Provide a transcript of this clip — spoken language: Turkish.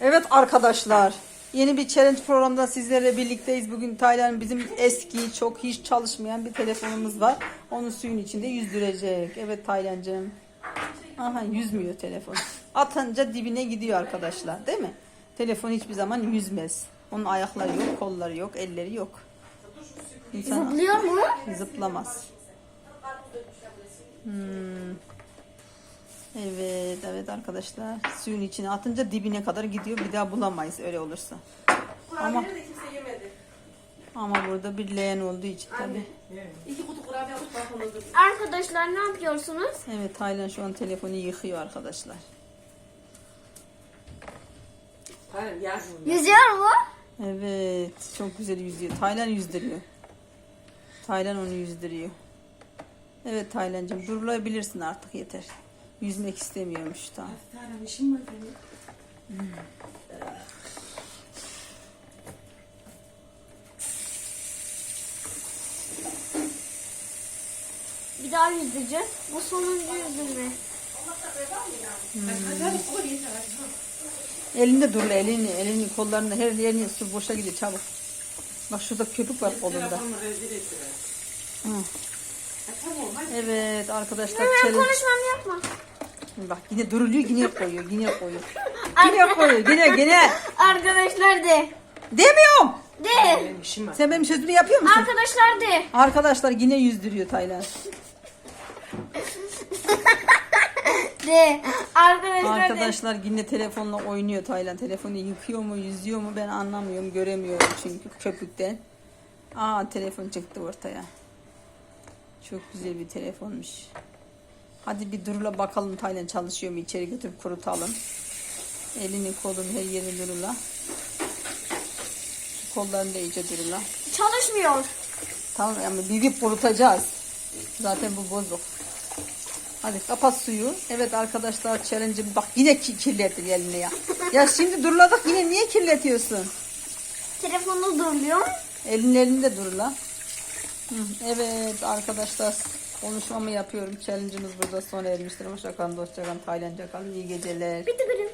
Evet arkadaşlar. Yeni bir challenge programda sizlerle birlikteyiz. Bugün Taylan bizim eski, çok hiç çalışmayan bir telefonumuz var. Onu suyun içinde yüzdürecek. Evet Taylancığım. Aha yüzmüyor telefon. Atınca dibine gidiyor arkadaşlar değil mi? Telefon hiçbir zaman yüzmez. Onun ayakları yok, kolları yok, elleri yok. İnsan Zıplıyor mu? zıplamaz. Hmm. Evet, evet arkadaşlar. Suyun içine atınca dibine kadar gidiyor. Bir daha bulamayız öyle olursa. Ama Kurabiyeleri de kimse yemedi. ama burada bir leğen olduğu için tabii. İki kutu kurabiye durdu. Arkadaşlar ne yapıyorsunuz? Evet, Taylan şu an telefonu yıkıyor arkadaşlar. Yüzüyor mu? Evet, çok güzel yüzüyor. Taylan yüzdürüyor. Taylan onu yüzdürüyor. Evet Taylancığım, durulabilirsin artık yeter. Yüzmek istemiyormuş tamam. Tane işim var benim. Bir daha yüzeceğiz. Bu sonuncu yüzülme. Hadi. Elinde dur elini, elini, kollarını, her yerini su boşa gidiyor çabuk. Bak şurada köpük var kolunda. Telefonumu rezil ettiler. Hı. Evet arkadaşlar Hemen challenge. konuşmam yapma. Bak yine duruluyor yine koyuyor yine koyuyor. Yine koyuyor yine yine. Arkadaşlar de. Demiyorum. De. Benim işim var. Sen benim sözümü yapıyor musun? Arkadaşlar de. Arkadaşlar yine yüzdürüyor Taylan. De. Arkadaşlar de. Arkadaşlar yine telefonla oynuyor Taylan. Telefonu yıkıyor mu yüzüyor mu ben anlamıyorum göremiyorum çünkü köpükten. Aa telefon çıktı ortaya. Çok güzel bir telefonmuş. Hadi bir durula bakalım Taylan çalışıyor mu içeri götürüp kurutalım. Elini kolunu her yerini durula. Şu kollarını da iyice durula. Çalışmıyor. Tamam ama bir bir kurutacağız. Zaten bu bozuk. Hadi kapat suyu. Evet arkadaşlar challenge'ı bak yine ki kirlettin eline ya. Ya şimdi duruladık yine niye kirletiyorsun? Telefonu duruluyor. Elin elinde durula. Evet arkadaşlar konuşmamı yapıyorum. Challenge'ımız burada sona ermiştir. Hoşçakalın, hoşçakalın. Taylanca kalın. İyi geceler. Bitti gülüm.